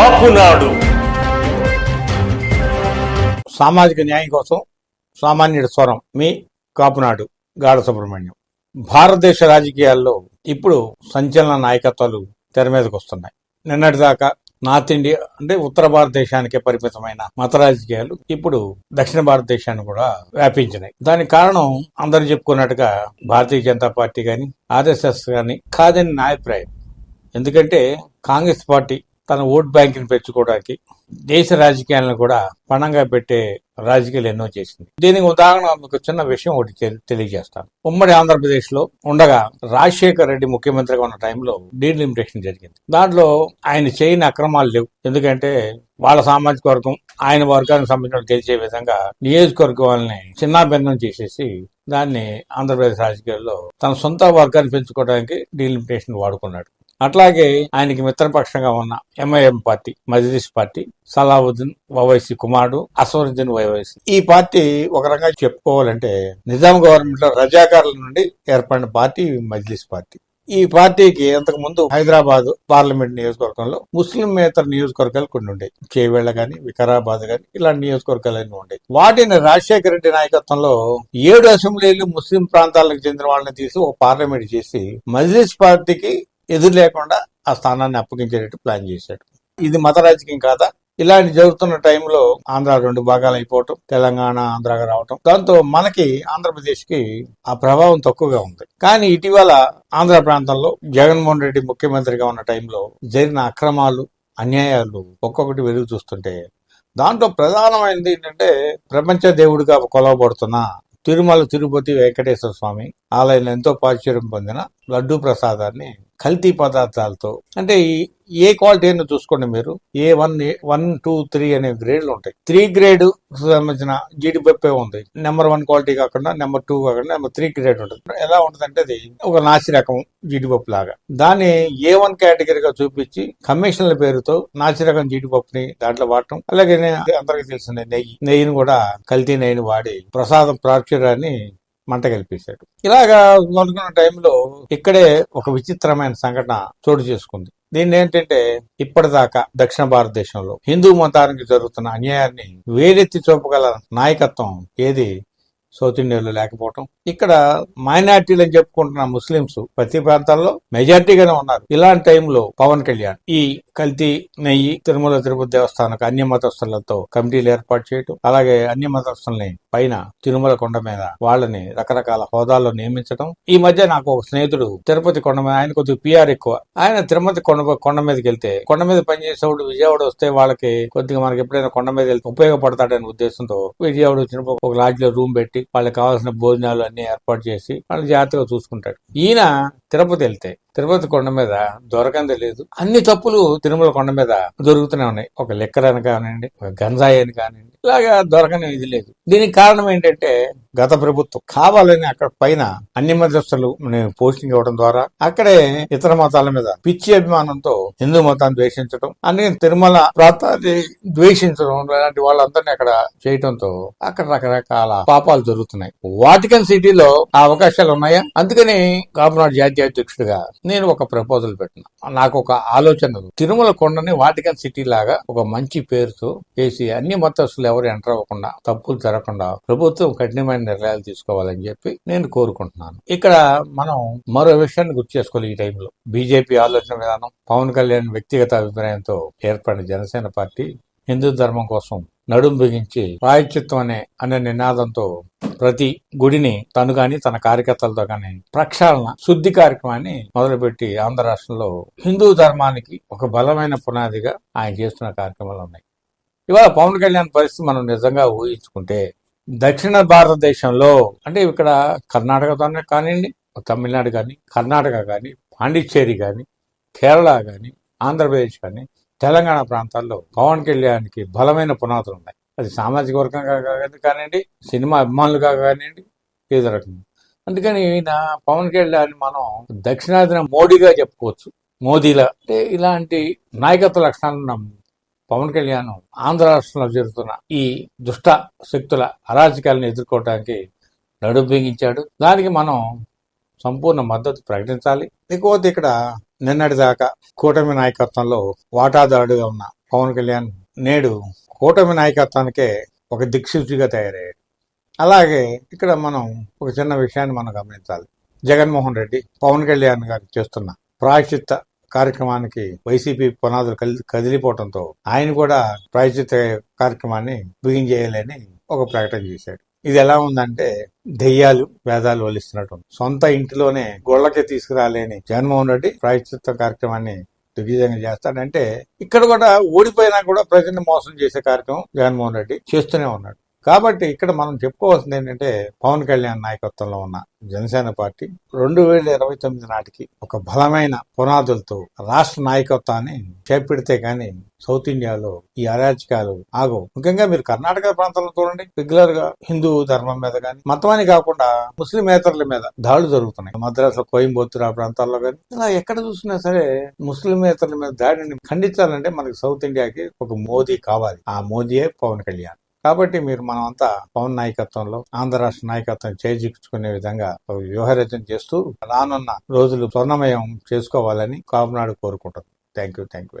కాపునాడు. సామాజిక న్యాయం కోసం సామాన్యుడి స్వరం మీ కాపునాడు గాఢ సుబ్రహ్మణ్యం భారతదేశ రాజకీయాల్లో ఇప్పుడు సంచలన నాయకత్వాలు తెర మీదకి వస్తున్నాయి. నిన్నటిదాకా నార్త్ ఇండియా అంటే ఉత్తర భారతదేశానికే పరిమితమైన మత రాజకీయాలు ఇప్పుడు దక్షిణ భారతదేశాన్ని కూడా వ్యాపించినాయి. దానికి కారణం అందరు చెప్పుకున్నట్టుగా భారతీయ జనతా పార్టీ కానీ ఆర్ఎస్ఎస్ కానీ కాదని నా అభిప్రాయం. ఎందుకంటే కాంగ్రెస్ పార్టీ తన ఓట్ బ్యాంకుని పెంచుకోవడానికి దేశ రాజకీయాలను కూడా పణంగా పెట్టే రాజకీయాలు ఎన్నో చేసింది. దీనికి ఉదాహరణ మీకు చిన్న విషయం ఒకటి తెలియజేస్తాను. ఉమ్మడి ఆంధ్రప్రదేశ్లో ఉండగా రాజశేఖర్ రెడ్డి ముఖ్యమంత్రిగా ఉన్న టైంలో డీలిమిటేషన్ జరిగింది. దాంట్లో ఆయన చేయని అక్రమాలు లేవు. ఎందుకంటే వాళ్ళ సామాజిక వర్గం ఆయన వర్గానికి సంబంధించిన గెలిచే విధంగా నియోజకవర్గం వాళ్ళని చిన్నాభిన్నం చేసేసి దాన్ని ఆంధ్రప్రదేశ్ రాజకీయాల్లో తన సొంత వర్గాన్ని పెంచుకోవడానికి డీలిమిటేషన్ వాడుకున్నాడు. అట్లాగే ఆయనకి మిత్రపక్షంగా ఉన్న MIM party Majlis party Salahuddin Owaisi కుమారుడు అసరుద్దీన్ వైవైసీ. ఈ పార్టీ ఒక రకంగా చెప్పుకోవాలంటే నిజాం గవర్నమెంట్లో రజాకారుల నుండి ఏర్పడిన పార్టీ మజ్లిస్ పార్టీ. ఈ పార్టీకి అంతకు ముందు హైదరాబాద్ పార్లమెంట్ నియోజకవర్గంలో ముస్లింయేతర నియోజకవర్గాలు కొన్ని ఉండేవి. చేవేళ్ళ గాని వికారాబాద్ గాని ఇలాంటి నియోజకవర్గాలు అన్ని ఉండేవి. వాటిని రాజశేఖర రెడ్డి నాయకత్వంలో ఏడు అసెంబ్లీలు ముస్లిం ప్రాంతాలకు చెందిన వాళ్ళని తీసి ఒక పార్లమెంట్ చేసి మజ్లిస్ పార్టీకి ఎదురు లేకుండా ఆ స్థానాన్ని అప్పగించేటట్టు ప్లాన్ చేశాడు. ఇది మత రాజకీయం కాదా? ఇలాంటి జరుగుతున్న టైంలో ఆంధ్ర రెండు భాగాలు అయిపోవటం తెలంగాణ ఆంధ్రగా రావటం దాంతో మనకి ఆంధ్రప్రదేశ్కి ఆ ప్రభావం తక్కువగా ఉంది. కానీ ఇటీవల ఆంధ్ర ప్రాంతంలో జగన్మోహన్ రెడ్డి ముఖ్యమంత్రిగా ఉన్న టైంలో జరిగిన అక్రమాలు అన్యాయాలు ఒక్కొక్కటి వెలుగు చూస్తుంటే దాంట్లో ప్రధానమైనది ఏంటంటే ప్రపంచ దేవుడిగా కొలవబడుతున్న తిరుమల తిరుపతి వెంకటేశ్వర స్వామి ఆలయంలో ఎంతో ప్రాచుర్యం పొందిన లడ్డూ ప్రసాదాన్ని కల్తీ పదార్థాలతో. అంటే ఈ- ఏ క్వాలిటీ అయినా చూసుకోండి మీరు. A one one two three అనే గ్రేడ్లు ఉంటాయి. త్రీ గ్రేడ్ సంబంధించిన జీడిపప్పే ఉంది. నెంబర్ వన్ క్వాలిటీ కాకుండా నెంబర్ టూ కాకుండా నెంబర్ త్రీ గ్రేడ్ ఉంటుంది. ఎలా ఉంటుంది అంటే అది ఒక నాసి రకం జీడిపప్పు లాగా. దాన్ని ఏ వన్ కేటగిరీగా చూపించి కమిషన్ల పేరుతో నాసి రకం జీడిపప్పుని దాంట్లో వాడటం. అలాగే అందరికీ తెలిసిన నెయ్యి. నెయ్యిని కూడా కల్తీ నెయ్యిని వాడి ప్రసాదం ప్రాచుర్యాన్ని మంట కల్పించాడు ఇలాగా అనుకున్న టైంలో ఇక్కడే ఒక విచిత్రమైన సంఘటన చోటు చేసుకుంది. దీన్ని ఏంటంటే ఇప్పటిదాకా దక్షిణ భారతదేశంలో హిందూ మతానికి జరుగుతున్న అన్యాయాన్ని వేరెత్తి చూపగల నాయకత్వం ఏది? సౌత్ ఇండియాలో లేకపోవటం. ఇక్కడ మైనార్టీలు అని చెప్పుకుంటున్న ముస్లింస్ ప్రతి ప్రాంతాల్లో మెజార్టీగానే ఉన్నారు. ఇలాంటి టైంలో పవన్ కళ్యాణ్ ఈ కల్తీ నెయ్యి తిరుమల తిరుపతి దేవస్థానం అన్య మతస్థులతో కమిటీలు ఏర్పాటు చేయటం అలాగే అన్య మతస్థుల్ని పైన తిరుమల కొండ మీద వాళ్ళని రకరకాల హోదాల్లో నియమించడం ఈ మధ్య నాకు ఒక స్నేహితుడు తిరుపతి కొండ మీద ఆయన కొద్దిగా పిఆర్ ఎక్కువ. ఆయన తిరుమతి కొండ కొండ మీదకి వెళ్తే కొండ మీద పనిచేసేవాడు విజయవాడ వస్తే వాళ్ళకి కొద్దిగా మనకి ఎప్పుడైనా కొండ మీద వెళ్తే ఉపయోగపడతాడనే ఉద్దేశంతో విజయవాడ వచ్చినప్పుడు ఒక లాడ్జ్లో రూమ్ పెట్టి వాళ్ళకి కావాల్సిన భోజనాలు అన్ని ఏర్పాటు చేసి వాళ్ళు జాగ్రత్తగా చూసుకుంటాడు. ఈయన తిరుపతి వెళ్తే తిరుపతి కొండ మీద దొరకంది లేదు. అన్ని తప్పులు తిరుమల కొండ మీద దొరుకుతూనే ఉన్నాయి. ఒక లెక్కర్ అని కానివ్వండి ఒక గంజాయి అని కానివ్వండి ఇలాగా దొరకని ఇది లేదు. దీనికి కారణం ఏంటంటే గత ప్రభుత్వం కావాలని అక్కడ పైన అన్ని మధ్యస్థులు పోస్టింగ్ ఇవ్వడం ద్వారా అక్కడే ఇతర మతాల మీద పిచ్చి అభిమానంతో హిందూ మతాన్ని ద్వేషించడం అందుకని తిరుమల ప్రాంతాన్ని ద్వేషించడం ఇలాంటి వాళ్ళందరినీ అక్కడ చేయడంతో అక్కడ రకరకాల పాపాలు జరుగుతున్నాయి. వాటికన్ సిటీలో ఆ అవకాశాలు ఉన్నాయా? అందుకని కాపునాడు జాతీయ అధ్యక్షుడిగా నేను ఒక ప్రపోజల్ పెట్టిన. నాకు ఒక ఆలోచన తిరుమల కొండని వాటికన్ సిటీ లాగా ఒక మంచి పేరుతో చేసి అన్ని మతస్థులు ఎవరు ఎంటర్ అవ్వకుండా తప్పులు జరగకుండా ప్రభుత్వం కఠినమైన నిర్ణయాలు తీసుకోవాలని చెప్పి నేను కోరుకుంటున్నాను. ఇక్కడ మనం మరో విషయాన్ని గుర్తు చేసుకోవాలి ఈ టైంలో. బీజేపీ ఆలోచన విధానం పవన్ కళ్యాణ్ వ్యక్తిగత అభిప్రాయంతో ఏర్పడిన జనసేన పార్టీ హిందూ ధర్మం కోసం నడుం బిగించి ప్రాయశ్చిత్తం అనే అనే నినాదంతో ప్రతి గుడిని తను గాని తన కార్యకర్తలతో గాని ప్రక్షాళన శుద్ధి కార్యక్రమాన్ని మొదలుపెట్టి ఆంధ్ర రాష్ట్రంలో హిందూ ధర్మానికి ఒక బలమైన పునాదిగా ఆయన చేస్తున్న కార్యక్రమాలు ఉన్నాయి. ఇవాళ పవన్ కళ్యాణ్ పరిస్థితి మనం నిజంగా ఊహించుకుంటే దక్షిణ భారతదేశంలో అంటే ఇక్కడ కర్ణాటకతోనే కానివ్వండి తమిళనాడు కానీ కర్ణాటక కానీ పాండిచ్చేరి కానీ కేరళ కానీ ఆంధ్రప్రదేశ్ కానీ తెలంగాణ ప్రాంతాల్లో పవన్ కళ్యాణ్కి బలమైన పునాదులు ఉన్నాయి. అది సామాజిక వర్గంగా కానీ కానివ్వండి సినిమా అభిమానులుగా కానివ్వండి ఏదో రకంగా అందుకని ఈయన పవన్ కళ్యాణ్ మనం దక్షిణాదిన మోడీగా చెప్పుకోవచ్చు. మోదీలా. అంటే ఇలాంటి నాయకత్వ లక్షణాలు పవన్ కళ్యాణ్ ఆంధ్ర రాష్ట్రంలో జరుగుతున్న ఈ దుష్ట శక్తుల అరాజకాలను ఎదుర్కోవడానికి నడుం బిగించాడు దానికి మనం సంపూర్ణ మద్దతు ప్రకటించాలి. ఇకపోతే ఇక్కడ నిన్నటి దాకా కూటమి నాయకత్వంలో వాటాదారుడుగా ఉన్న పవన్ కళ్యాణ్ నేడు కూటమి నాయకత్వానికే ఒక దిక్సూచిగా తయారయ్యాడు. అలాగే ఇక్కడ మనం ఒక చిన్న విషయాన్ని మనం గమనించాలి. జగన్మోహన్ రెడ్డి పవన్ కళ్యాణ్ గారు చేస్తున్న ప్రాయశ్చిత్త కార్యక్రమానికి వైసీపీ పునాదులు కదిలిపోవడంతో ఆయన కూడా ప్రాయచిత కార్యక్రమాన్ని బిగించేయాలని ఒక ప్రకటన చేశాడు. ఇది ఎలా ఉందంటే దెయ్యాలు వేదాలు వలిస్తున్నట్టు సొంత ఇంటిలోనే గోళ్ళకి తీసుకురాలేని జగన్మోహన్ రెడ్డి ప్రాయశ్చిత్త కార్యక్రమాన్ని దిగ్విజయంగా చేస్తాడంటే ఇక్కడ కూడా ఓడిపోయినా కూడా ప్రజల్ని మోసం చేసే కార్యక్రమం జగన్మోహన్ రెడ్డి చేస్తూనే ఉన్నాడు. కాబట్టి ఇక్కడ మనం చెప్పుకోవాల్సింది ఏంటంటే పవన్ కళ్యాణ్ నాయకత్వంలో ఉన్న జనసేన పార్టీ రెండు వేల ఇరవై తొమ్మిది నాటికి ఒక బలమైన పునాదులతో రాష్ట్ర నాయకత్వాన్ని చేపెడితే కానీ సౌత్ ఇండియాలో ఈ అరాచకాలు ఆగవు. ముఖ్యంగా మీరు కర్ణాటక ప్రాంతంలో చూడండి రెగ్యులర్గా హిందూ ధర్మం మీద కానీ మతమని కాకుండా ముస్లిమేతరుల మీద దాడులు జరుగుతున్నాయి. మద్రాసు కోయంబత్తూరు ఆ ప్రాంతాల్లో కానీ ఇలా ఎక్కడ చూసినా సరే ముస్లిమేతరుల మీద దాడిని ఖండించాలంటే మనకి సౌత్ ఇండియాకి ఒక మోదీ కావాలి. ఆ మోదీయే పవన్ కళ్యాణ్. కాబట్టి మీరు మనమంతా పవన్ నాయకత్వంలో ఆంధ్ర రాష్ట్ర నాయకత్వం చేజిక్చుకునే విధంగా వ్యూహరచన చేస్తూ రానున్న రోజులు స్వర్ణమయం చేసుకోవాలని కాపునాడు కోరుకుంటుంది thank you thank you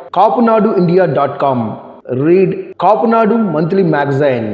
Kapunadu India dot com read Kapunadu monthly magazine